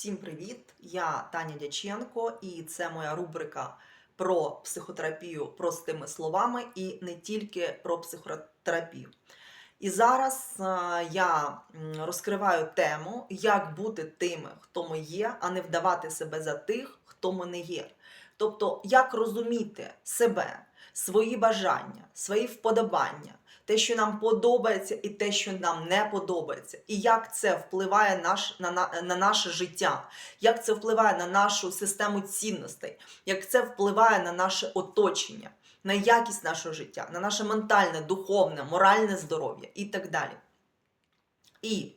Всім привіт! Я Таня Дяченко, і це моя рубрика про психотерапію простими словами і не тільки про психотерапію. І зараз е, я розкриваю тему, як бути тими, хто ми є, а не вдавати себе за тих, хто ми не є. Тобто, як розуміти себе, свої бажання, свої вподобання, те, що нам подобається, і те, що нам не подобається, і як це впливає наш, на, на, на наше життя, як це впливає на нашу систему цінностей, як це впливає на наше оточення, на якість нашого життя, на наше ментальне, духовне, моральне здоров'я? І так далі. І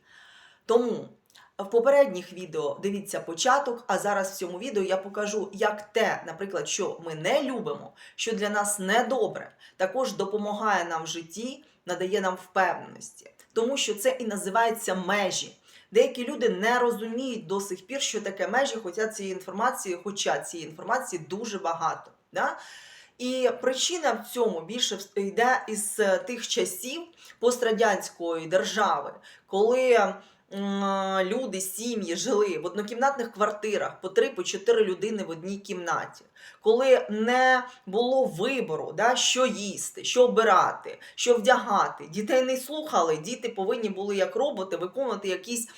тому в попередніх відео дивіться початок, а зараз в цьому відео я покажу, як те, наприклад, що ми не любимо, що для нас недобре, також допомагає нам в житті, надає нам впевненості. Тому що це і називається межі. Деякі люди не розуміють до сих пір, що таке межі, хоча цієї інформації, хоча цієї інформації дуже багато. Да? І причина в цьому більше йде із тих часів пострадянської держави, коли люди, сім'ї жили в однокімнатних квартирах по 3 по 4 людини в одній кімнаті, коли не було вибору, да, що їсти, що обирати, що вдягати. Дітей не слухали, діти повинні були як роботи виконувати якісь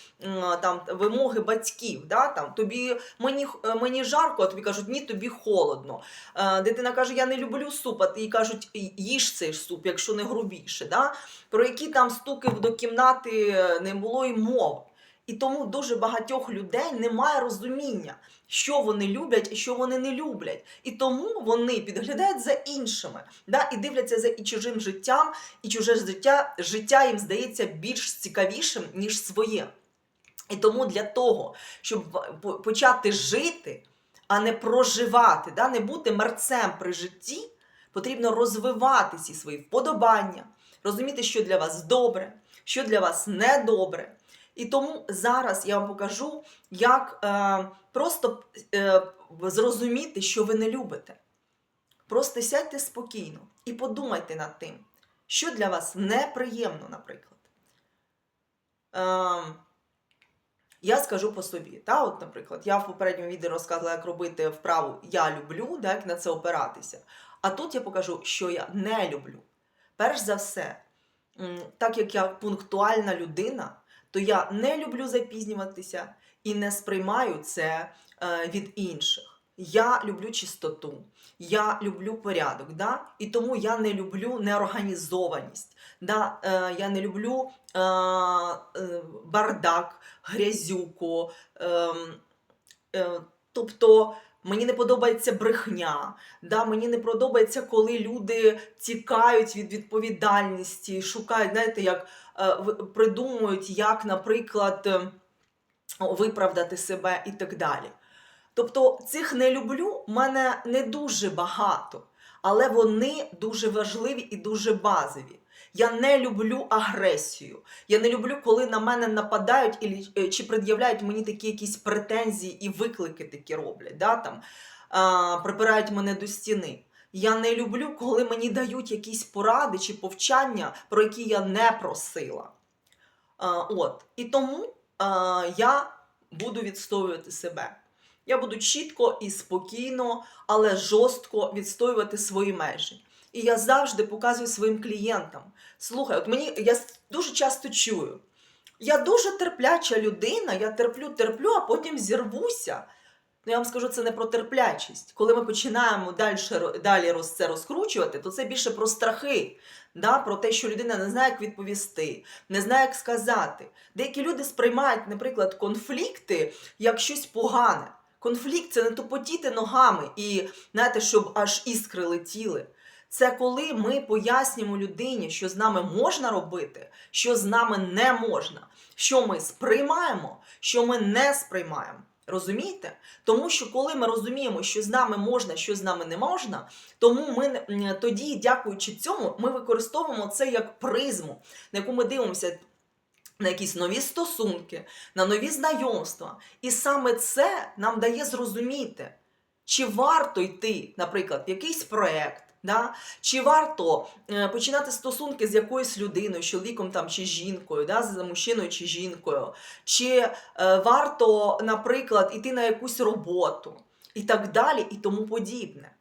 там вимоги батьків. Да, там, тобі мені, мені жарко, а тобі кажуть, ні, тобі холодно. Е, Дитина каже, я не люблю суп, а їй кажуть, їж цей суп, якщо не грубіше. Да? Про які там стуки до кімнати е, не було й мови. І тому дуже багатьох людей немає розуміння, що вони люблять і що вони не люблять. І тому вони підглядають за іншими, да? і дивляться за і чужим життям, і чуже життя, життя їм здається більш цікавішим, ніж своє. І тому для того, щоб почати жити, а не проживати, да? не бути мерцем при житті, потрібно розвивати ці свої вподобання, розуміти, що для вас добре, що для вас недобре. І тому зараз я вам покажу, як е, просто е, зрозуміти, що ви не любите. Просто сядьте спокійно і подумайте над тим, що для вас неприємно, наприклад. Е, я скажу по собі. Та, от, наприклад, я в попередньому відео розказала, як робити вправу Я люблю, да, як на це опиратися. А тут я покажу, що я не люблю. Перш за все, так як я пунктуальна людина, то я не люблю запізнюватися і не сприймаю це е, від інших. Я люблю чистоту, я люблю порядок, да? і тому я не люблю неорганізованість. Да? Е, я не люблю е, е, бардак, грязюку. Е, е, тобто мені не подобається брехня, да? мені не подобається, коли люди тікають від відповідальності, шукають, знаєте, як придумують, як, наприклад, е, виправдати себе і так далі. Тобто цих не люблю в мене не дуже багато, але вони дуже важливі і дуже базові. Я не люблю агресію. Я не люблю, коли на мене нападають і, е, чи пред'являють мені такі якісь претензії і виклики такі роблять. Да, там, а, припирають мене до стіни. Я не люблю, коли мені дають якісь поради чи повчання, про які я не просила. А, от. І тому а, я буду відстоювати себе. Я буду чітко і спокійно, але жорстко відстоювати свої межі. І я завжди показую своїм клієнтам. Слухай, от мені я дуже часто чую. Я дуже терпляча людина, я терплю, терплю, а потім зірвуся. Ну, я вам скажу, це не про терплячість. Коли ми починаємо далі, далі це розкручувати, то це більше про страхи, да? про те, що людина не знає, як відповісти, не знає, як сказати. Деякі люди сприймають, наприклад, конфлікти як щось погане. Конфлікт це не тупотіти ногами і знаєте, щоб аж іскри летіли. Це коли ми пояснюємо людині, що з нами можна робити, що з нами не можна, що ми сприймаємо, що ми не сприймаємо. Розумієте? Тому що коли ми розуміємо, що з нами можна, що з нами не можна, тому ми тоді, дякуючи цьому, ми використовуємо це як призму, на яку ми дивимося на якісь нові стосунки, на нові знайомства. І саме це нам дає зрозуміти, чи варто йти, наприклад, в якийсь проект, Да? Чи варто е, починати стосунки з якоюсь людиною, чоловіком там, чи жінкою, да? з мужчиною чи жінкою? Чи е, варто, наприклад, іти на якусь роботу і так далі, і тому подібне.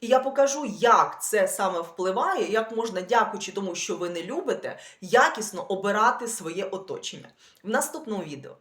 І я покажу, як це саме впливає, як можна, дякуючи тому, що ви не любите, якісно обирати своє оточення в наступному відео.